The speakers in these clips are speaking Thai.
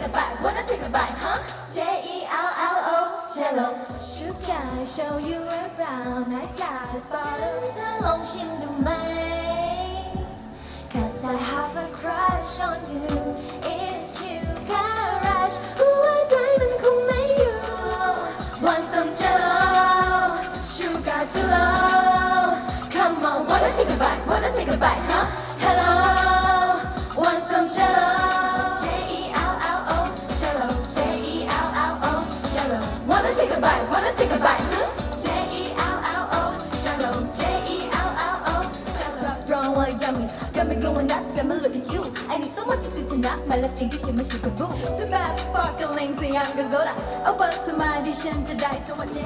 take a bite wanna take a bite huh J E L L O jello sugar show you around I got a bottle เธอลองชิมดูไหม Cause I have a crush on you It's sugar rush หัวใจมันคงไม่อยู่ Want some jello Sugar too low Come on wanna take a bite wanna take a bite huh Bite wanna take a bite huh J E L L O jello J E L L O jello Wrong like yummy Got me going nuts I'ma look at you I need someone to sweeten up my love ที่ชิมมาชูกับบู To map sparkling สยามกับโซดาเอาเปิดสมาดิฉันจะได้ทั้งวันใจ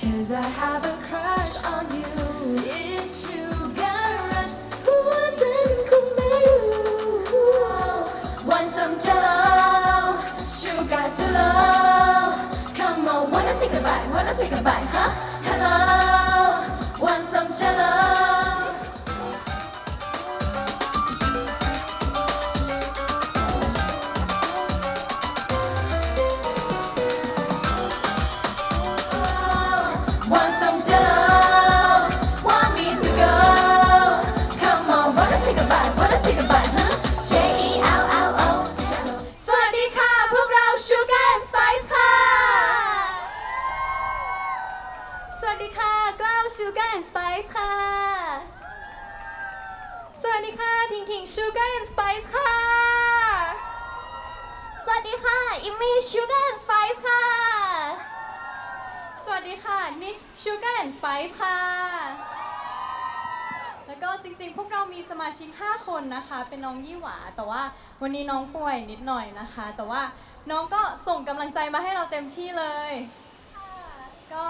Cause I have a crush on you It's sugar rush หัวใจมันคงไม่อยู่ Want some jello Sugar too low Come on wanna take a bite wanna take a bite huh? Hello Want some jello อิมมี่ Sugar and Spice ค่ะ สวัสดีค่ะ นิช Sugar and Spice ค่ะ แล้วก็จริงๆ พวกเรามีสมาชิก 5 คนนะคะ เป็นน้องยี่หวา แต่ว่าวันนี้น้องป่วยนิดหน่อยนะคะ แต่ว่าน้องก็ส่งกำลังใจมาให้เราเต็มที่เลย ก็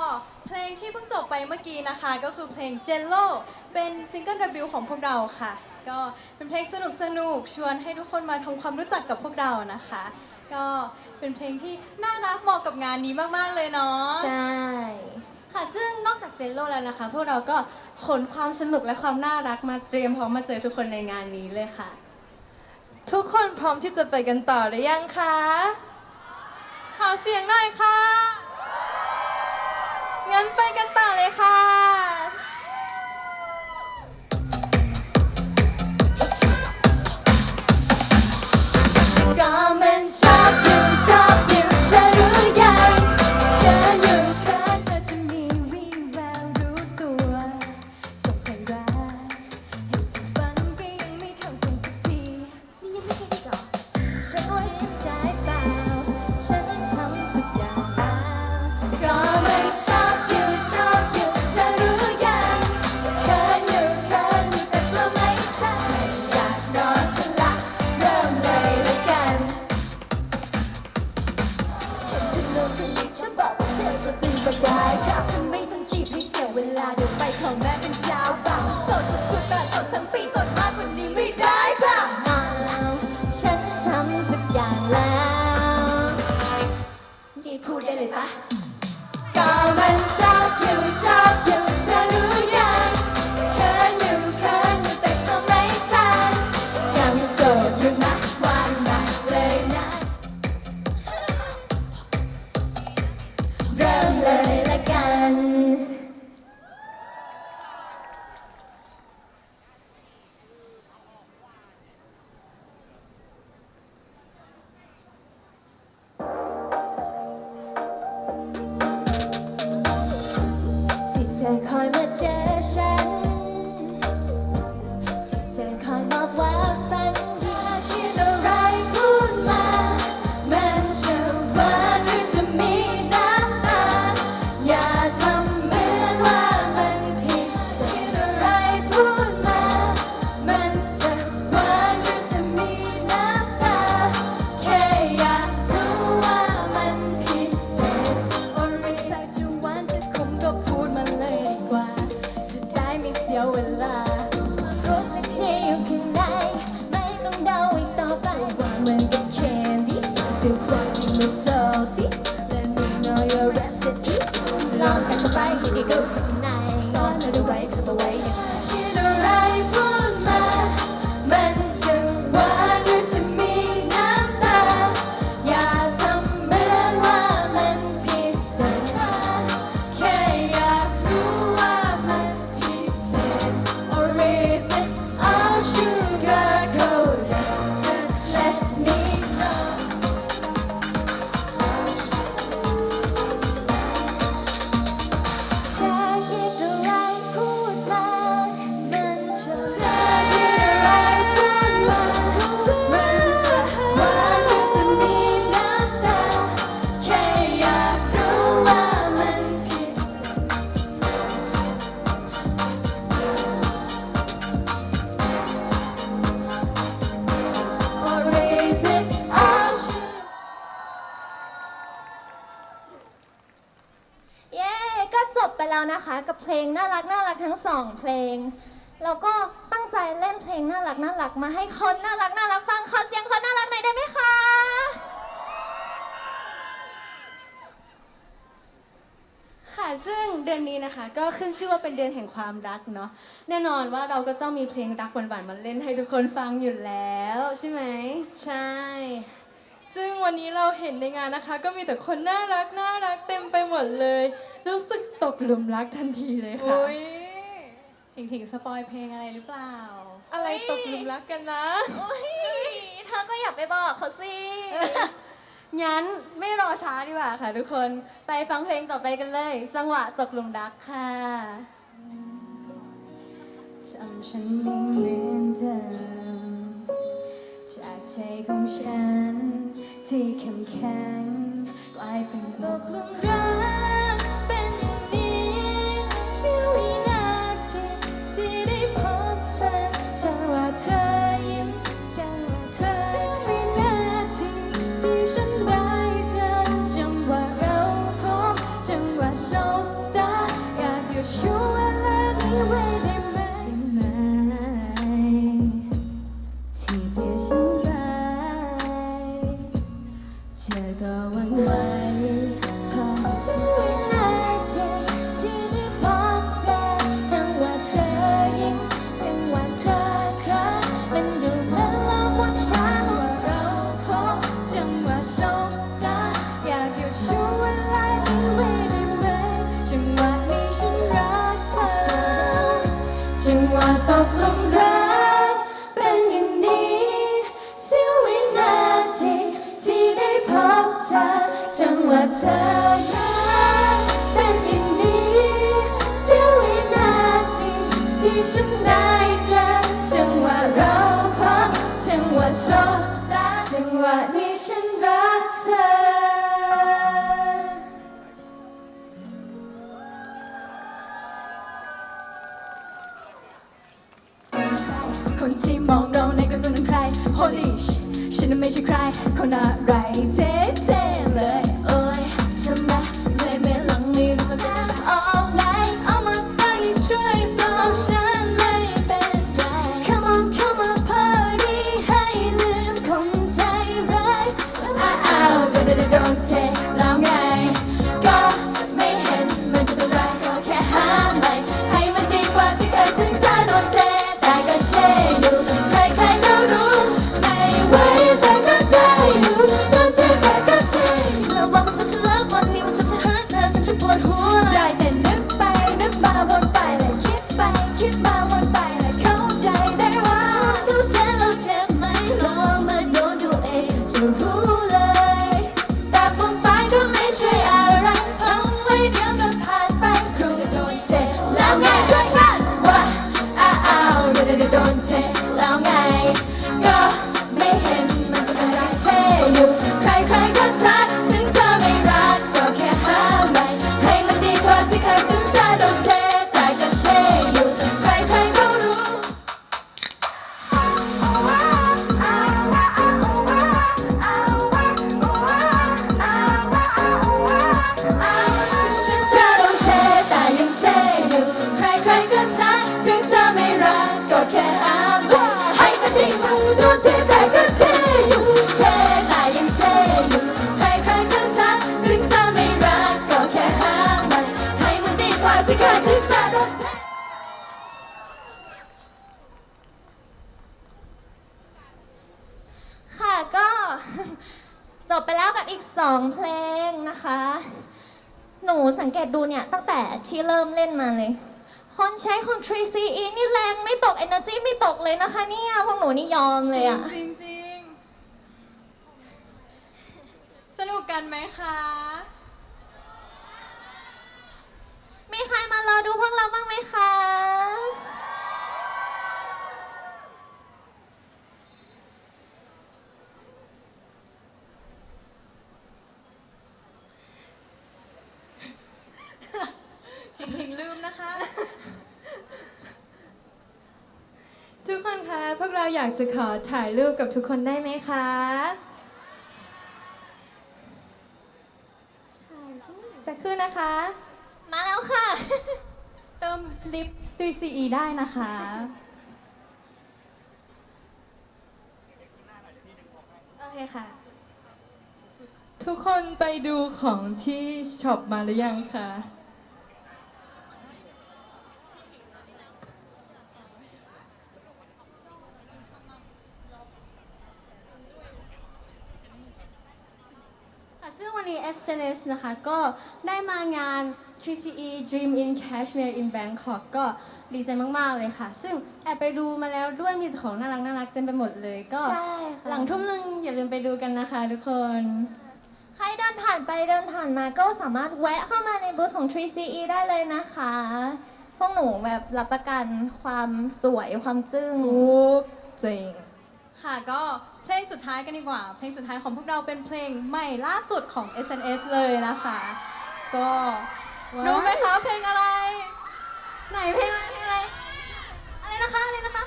เพลงที่เพิ่งจบไปเมื่อกี้นะคะ ก็คือเพลง Jello เป็นซิงเกิลเดบิวต์ของพวกเราค่ะ ก็เป็นเพลงสนุกสนุกๆชวนให้ทุกคนมาทำความรู้จักกับพวกเรานะคะ ก็เป็นเพลงที่น่ารักเหมาะกับงานนี้มากๆเลยเนาะ ใช่ ค่ะ ซึ่งนอกจากเจนโลแล้วนะคะ พวกเราก็ขนความสนุกและความน่ารักมาเตรียมพร้อมมาเจอทุกคนในงานนี้เลยค่ะ ทุกคนพร้อมที่จะไปกันต่อหรือยังคะ ขอเสียงหน่อยค่ะ งั้นไปกันต่อเลยค่ะ องเพลง แล้วก็ตั้งใจเล่นเพลงน่ารักน่ารักมาให้คนน่ารักน่ารักฟังขอเสียงคนน่ารักหน่อยได้ไหมคะ ค่ะซึ่งเดือนนี้นะคะ ก็ขึ้นชื่อว่าเป็นเดือนแห่งความรักเนาะแน่นอนว่าเราก็ต้องมีเพลงรักหวานๆมาเล่นให้ทุกคนฟังอยู่แล้วใช่ไหมใช่ ซึ่งวันนี้เราเห็นในงานนะคะ ก็มีแต่คนน่ารักน่ารักเต็มไปหมดเลย รู้สึกตกหลุมรักทันทีเลยค่ะ อุ้ย ถิงถิงสปอยเพลงอะไรหรือเปล่า อะไรตกหลุมรักกันนะ โอ้ยเธอก็อย่าไปบอกเขาสิ งั้นไม่รอช้าดีกว่าค่ะทุกคน ไปฟังเพลงต่อไปกันเลย จังหวะตกหลุมรักค่ะทำฉันไม่เหมือนเดิมจากใจของฉัน ที่เข้มแข็งกลายเป็นตกหลุมรัก คนที่มองเราในกระจกนั้นใคร Holy shit ฉันไม่ใช่ใครคนอะไรเท่ ตดูเนี่ย ตั้งแต่ที่เริ่มเล่นมาเลย คนใช้คน 3CE นี่แรงไม่ตก Energy ไม่ตกเลยนะคะเนี่ยพวกหนูนี่ยอมเลยอะจริงจริงๆสนุกกันไหมคะ มีใครมารอดูพวกเราบ้างไหมคะ ถิงถิงลืมนะคะ ทุกคนคะ พวกเรา อยากจะขอถ่ายรูปกับทุกคนได้ไหมคะ สักครู่นะคะ มาแล้วค่ะลิป 3CE ได้นะคะ โอเคค่ะ ทุกคนไปดูของที่ช็อปมาหรือยังคะค่ะซึ่งวันนี้ SNS นะคะ ก็ได้มางาน TCE Dream in Kashmir in Bangkok ก็ดีใจมาก ๆ เลยค่ะ ซึ่งแอบไปดูมาแล้วด้วยมีแต่ของน่ารักน่ารักเต็มไปหมดเลย ก็ใช่ค่ะหลังทุ่มหนึงอย่าลืมไปดูกันนะคะทุกคน ใครเดินผ่านไปเดินผ่านมาก็สามารถแวะเข้ามาในบูธของ 3CE ได้เลยนะคะ พวกหนูแบบรับประกันความสวยความจึ้ง ทุกจริง ค่ะก็ เพลงสุดท้ายกันดีกว่า เพลงสุดท้ายของพวกเราเป็นเพลงใหม่ล่าสุดของ SNS เลยนะคะ ก็รู้ไหมคะเพลงอะไร ไหนเพลงอะไรเพลงอะไร อะไรนะคะอะไรนะคะ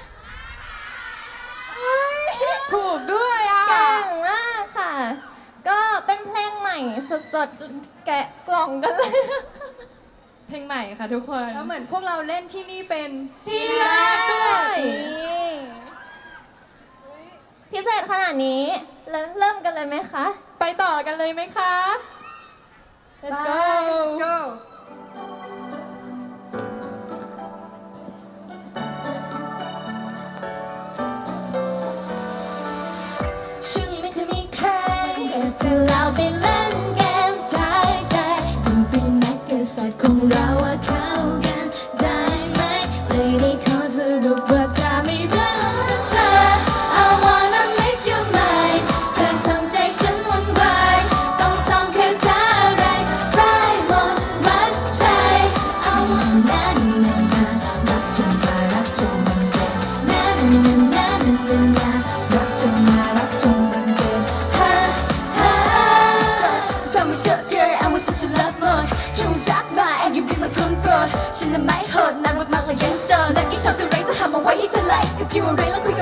ถูกด้วยอะเก่งมากค่ะ ก็เป็นเพลงใหม่สดๆ แกะกล่องกันเลยนะคะเพลงใหม่ค่ะทุกคน แล้วเหมือนพวกเราเล่นที่นี่เป็นที่แรกด้วย พิเศษขนาดนี้เริ่มเริ่มกันเลยไหมคะ ไปต่อกันเลยไหมคะ let's go ฉันละไม่โหดนานมากๆและยังโสดและอีชอบฉันไรจะหามาไว้ให้เธอ like if you are real แล้วคุย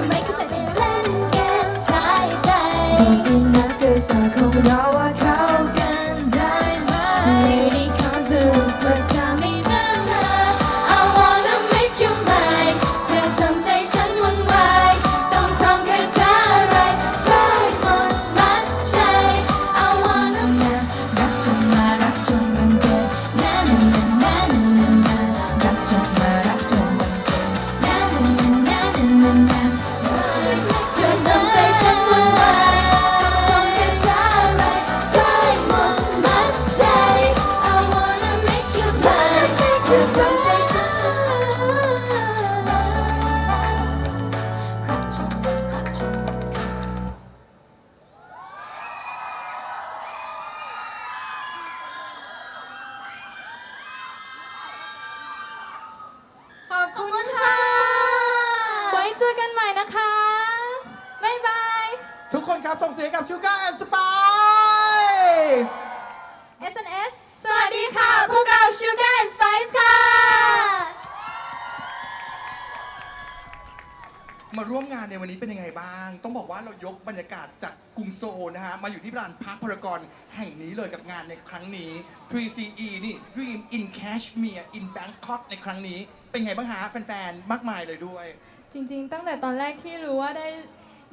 มาร่วมงานในวันนี้เป็นยังไงบ้าง ต้องบอกว่าเรายกบรรยากาศจากกรุงโซลนะฮะ มาอยู่ที่ลานพักพารากอนแห่งนี้เลยกับงานในครั้งนี้ 3CE นี่ Dream in Kashmir in Bangkok ในครั้งนี้ เป็นไงบ้างฮะแฟนๆ มากมายเลยด้วย จริงๆ ตั้งแต่ตอนแรกที่รู้ว่าได้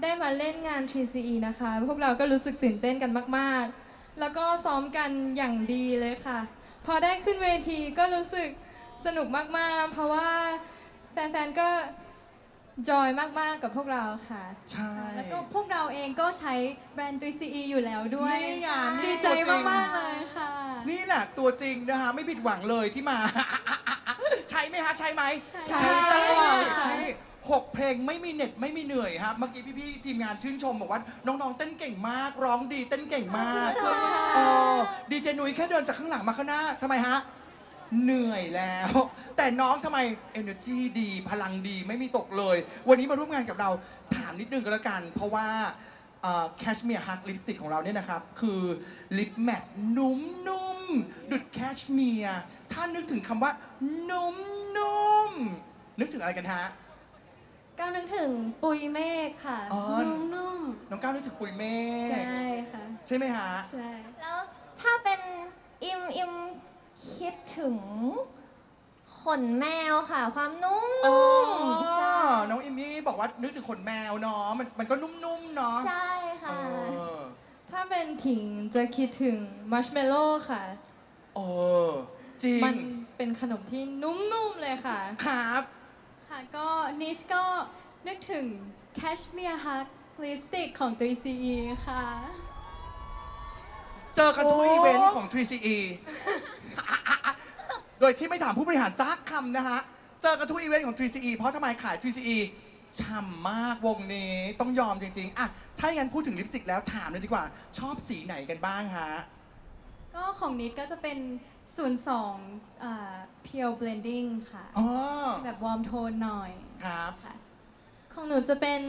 ได้มาเล่นงาน 3CE นะคะ พวกเราก็รู้สึกตื่นเต้นกันมากๆ แล้วก็ซ้อมกันอย่างดีเลยค่ะ พอได้ขึ้นเวทีก็รู้สึกสนุกมากๆ เพราะว่าแฟนๆ ก็ จอยมากๆกับพวกเราค่ะ ใช่ แล้วก็พวกเราเองก็ใช้แบรนด์ 3CE อยู่แล้วด้วยนี่ไงนี่ดีใจตัวจริง มากๆเลยค่ะ นี่แหละตัวจริงนะฮะไม่ผิดหวังเลยที่มา ใช่ไหมฮะใช่ไหมใช่ตลอดค่ะ นี่หกเพลงไม่มีเหน็ดไม่มีเหนื่อยครับเมื่อกี้พี่ๆทีมงานชื่นชมบอกว่าน้องๆเต้นเก่งมาก ร้องดีเต้นเก่งมากเออดีเจนุ้ยแค่เดินจากข้างหลังมาข้างหน้าทำไมฮะ เหนื่อยแล้ว แต่น้องทำไม energy ดีพลังดีไม่มีตกเลย วันนี้มาร่วมงานกับเราถามนิดนึงก็แล้วกัน เพราะว่าแคชเมียร์ฮักลิปสติกของเราเนี่ยนะครับ คือลิปแมทนุ่มๆดุดแคชเมียร์ถ้านึกถึงคำว่า นุ่มๆนึกถึงอะไรกันฮะ ก้าวนึกถึงปุยเมฆค่ะอ๋อ นุ่มน้องก้าวนึกถึงปุยเมๆฆใช่ค่ะ ใช่ไหมฮะ ใช่ แล้วถ้าเป็นอิมอิม คิดถึงคขนแมวค่ะ ความนุ่มอ๋อใช่ น้องอิมมี่บอกว่านึกถึงขนแมวเนาะมันมันก็นุ่มๆเนาะใช่เอค่ะ อถ้าเป็นถิงจะคิดถึงมัชเมลโล่ค่ะ เออจริงมันเป็นขนมที่นุ่มๆเลยค่ะ ครับ ค่ะก็นิชก็นึกถึง Cashmere Hug Lipstick ของ 3CE ค่ะ เจอกันทุกโอ้อีเวนต์ของ 3CE โดยที่ไม่ถามผู้บริหารซักคำนะฮะ เจอกันทุกอีเวนต์ของ 3CE เพราะทำไมขาย 3CE ช่ำมากวงนี้ต้องยอมจริงๆ อะ ถ้าอย่างนั้นพูดถึงลิปสติกแล้วถามเลยดีกว่า ชอบสีไหนกันบ้างฮะ ก็ของนิดก็จะเป็น02อ่า Pure Blending ค่ะ อ๋อ แบบวอร์มโทนหน่อยครับ ค่ะ ของหนูจะเป็น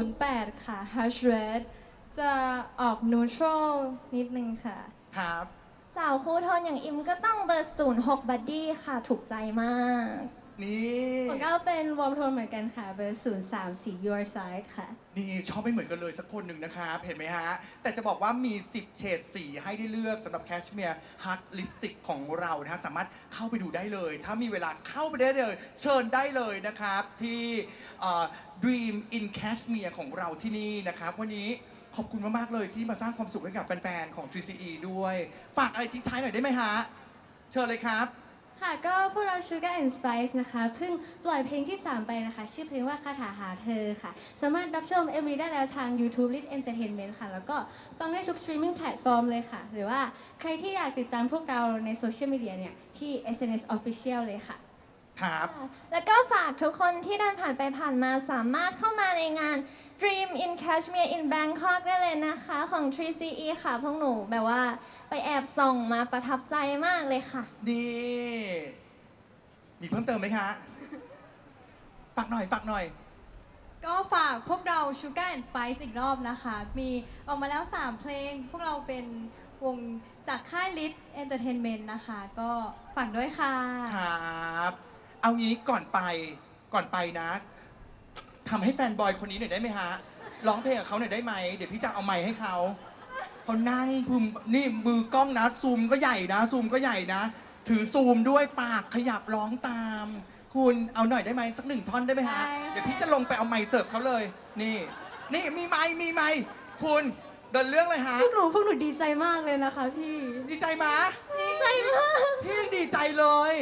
08 ค่ะ Hush Red จะออก neutral นิดนึงค่ะ ครับ สาวคูลโทนอย่างอิมก็ต้องเบอร์06บัดดี้ค่ะถูกใจมากนี่ของก้าวเป็นวอร์มโทนเหมือนกันค่ะ เบอร์0 3 4 Your Side ค่ะ นี่ชอบไม่เหมือนกันเลยสักคนหนึ่งนะครับ เห็นไหมฮะ แต่จะบอกว่ามี 10 เฉดสีให้ได้เลือกสำหรับแคชเมียร์ฮักลิปสติกของเรานะฮะสามารถเข้าไปดูได้เลย ถ้ามีเวลาเข้าไปได้เลย เชิญได้เลยนะครับ ที่เอ่อ Dream in Cashmere ของเราที่นี่นะครับ วันนี้ ขอบคุณมาก ๆ เลยที่มาสร้างความสุขให้กับแฟน ๆ ของ 3CE ด้วย ฝากอะไรทิ้งท้ายหน่อยได้ไหมฮะ เชิญเลยครับ ค่ะก็พวกเรา Sugar and Spice นะคะเพิ่งปล่อยเพลงที่ 3 ไปนะคะ ชื่อเพลงว่าคาถาหาเธอค่ะ สามารถรับชม MV ได้แล้วทาง YouTube Lit Entertainment ค่ะ แล้วก็ฟังได้ทุก streaming platform เลยค่ะ หรือว่าใครที่อยากติดตามพวกเราในโซเชียลมีเดียเนี่ย ที่ SNS Official เลยค่ะ ครับ แล้วก็ฝากทุกคนที่เดินผ่านไปผ่านมาสามารถเข้ามาในงาน Dream in Kashmir in Bangkok ได้เลยนะคะ ของ 3CE ค่ะ พวกหนูแบบว่าไปแอบส่องมาประทับใจมากเลยค่ะ นี่ มีเพิ่มเติมไหมคะ ฝากหน่อย ฝากหน่อย ก็ฝากพวกเรา Sugar and Spice อีกรอบนะคะ มีออกมาแล้ว 3 เพลง พวกเราเป็นวงจากค่าย Lit Entertainment นะคะ ก็ฝากด้วยค่ะ ครับ เอางี้ก่อนไป ก่อนไปนะ ทำให้แฟนบอยคนนี้หน่อยได้ไหมฮะ ร้องเพลงกับเขาหน่อยได้ไหม เดี๋ยวพี่จะเอาไมค์ให้เขาเขานั่งพึมนี่มือกล้องนะ ซูมก็ใหญ่นะ ซูมก็ใหญ่นะ ถือซูมด้วยปากขยับร้องตาม คุณเอาหน่อยได้ไหมสักหนึ่งท่อนได้ไหมฮะ ได้ เดี๋ยวพี่จะลงไปเอาไมค์เสิร์ฟเขาเลย นี่ นี่มีไมค์มีไมค์คุณเดินเรื่องเลยฮะ พวกหนูพวกหนูดีใจมากเลยนะคะพี่ ดีใจไหมดีใจมาก พี่ยังดีใจเลย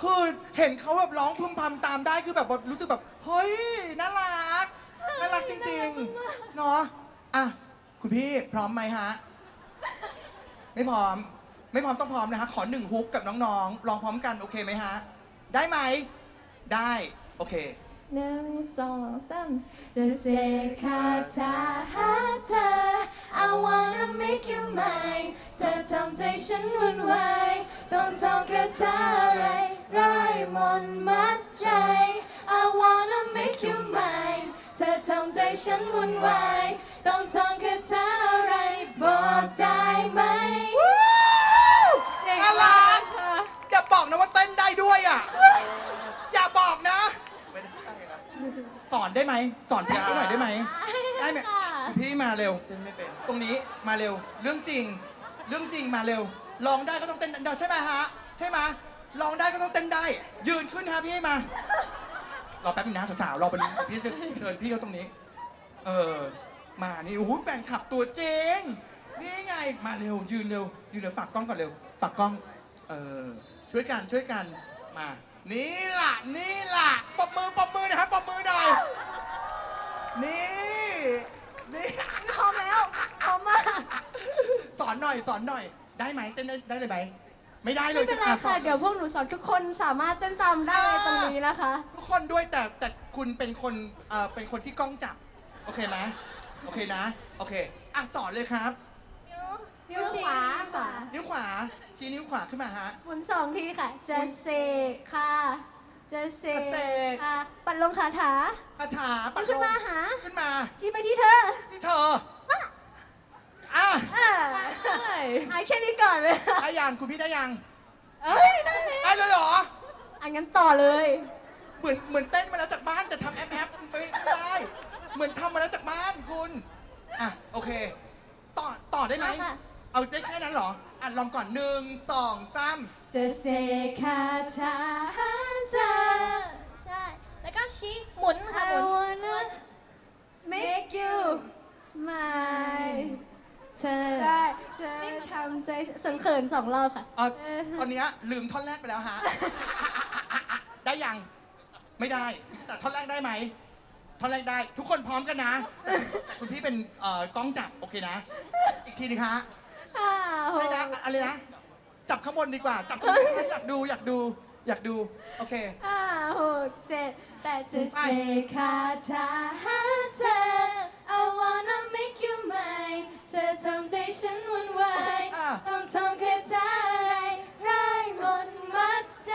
คือเห็นเขาแบบร้องพึมพำตามได้คือแบบรู้สึกแบบ เฮ้ย น่ารัก น่ารักจริงๆ เนาะอะ คุณพี่พร้อมไหมฮะ ไม่พร้อม ไม่พร้อมต้องพร้อมนะฮะ ขอหนึ่งฮุกกับน้องๆ ลองพร้อมกันโอเคไหมฮะ ได้ไหม ได้ โอเค หนึ่งสองสามจะเสกคาถาหาเธอ I wanna make you mine เธอทำใจฉันวุ่นวายต้องท่องคาถาอะไรไร้มนต์มัดใจ I wanna make you mine เธอทำใจฉันวุ่นวายต้อง อนได้ไหมสอนพี่หน่อยได้ไหมได้ไหมคุณพี่มาเร็ว เต้นไม่เป็น ตรงนี้มาเร็ว เรื่องจริง เรื่องจริงมาเร็วลองได้ก็ต้องเต้นได้ใช่ไหมฮะใช่ไหมลองได้ก็ต้องเต้นได้ ยืนขึ้นฮะพี่มารอแป๊บนึงนะสาวๆรอเป็นงพี่จะเชิญพี่เขาตรงนี้ เออมานี่โอ้โหแฟนคลับตัวจริงนี่ไงมาเร็วยืนเร็วยืนเร็วฝากกล้องก่อนเร็วฝากกล้องเออช่วยกันช่วยกันมา นี่ล่ะนี่ล่ะปรบมือปรบมือหนะครับปรบมือหน่อย นี่ นี่ พร้อมแล้ว พร้อมมาก ส อนหน่อยสอนหน่อย ได้ไหมเต้นได้ได้เลยไหมไม่ได้เลยไม่เป็นไรอ่สอค่ะนเดี๋ยวพวกหนูสอนทุกคนสามารถเต้นตามได้ในตรงนี้นะคะ ทุกคนด้วยแต่แต่คุณเป็นคนเอ่อเป็นคนที่กล้องจับ โอเคไหมโอเคนะ โอเคอะสอนเลยครับ นิ้วขวาค่ะนิ้วขวาชี้นิ้วขวาขึ้นมาฮะ หมุนสองทีค่ะ จะเสกค่ะ จะเสจะเสกค่ะ ปัดลงขาถาคาถาปัดขึ้ลนงมาหา ขึ้นมา ที่ไปที่เธอ ที่เธอ อะอ่าใช่ไอ้แค่นี้ก่อนเลยได้ยังคุณพี่ได้ยังเอ้ยได้เลยได้เลยเหรอ อันงั้นต่อเลย เหมือนเหมือนเต้นมาแล้วจากบ้านแต่ทำแอปแอปไม่ได้ เหมือนทำมาแล้วจากบ้านคุณอะโอเค ต่อต่อได้ไหมเอาค่ะ เอาได้แค่นั้นเหรอ อะลองก่อนหนึ่งสองสามจะจะเสกคาถาหาเธอ ใช่ แล้วก็ชี้หมุนค่ะ I หมุน wanna make you mine เธอได้เธอทำใจสันเขินสองรอบค่ะเอ่อตอนเนี้ยลืมท่อนแรกไปแล้วฮะ ได้ยัง ไม่ได้ แต่ท่อนแรกได้ไหม ท่อนแรกได้ ทุกคนพร้อมกันนะแต่แต่คุณพี่เป็นเอ่อกล้องจับ โอเคนะ อีกทีหนึงฮะ ห้าหได้กนะอะไรนะ จับข้างบนดีกว่า จับตรงนี้อยากดูอยากดู อยากดู โอเค ห้าหกเจ็ดแปดจะเจ็ดเสกคาถาหาเธอ อทำใจฉันหวันไหวอะต้องท่องคาถาอะไรร้ายมนต์มัดใจ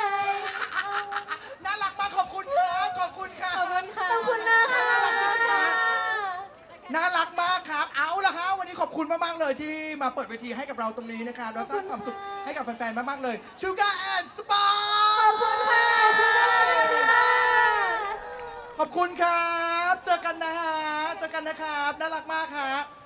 น่ารักมากขอบคุณครับ ขอบคุณค่ะ ขอบคุณค่ะ ขอบคุณนะคะ น่ารักมากครับ เอาละครับวันนี้ขอบคุณมาก ๆ เลยที่มาเปิดเวทีให้กับเราตรงนี้นะครับแล้วสร้างความสุขให้กับแฟน ๆ มาก ๆ เลย Sugar and Spice ขอบคุณค่ะ ขอบคุณครับ เจอกันนะฮะ เจอกันนะครับ น่ารักมากครับ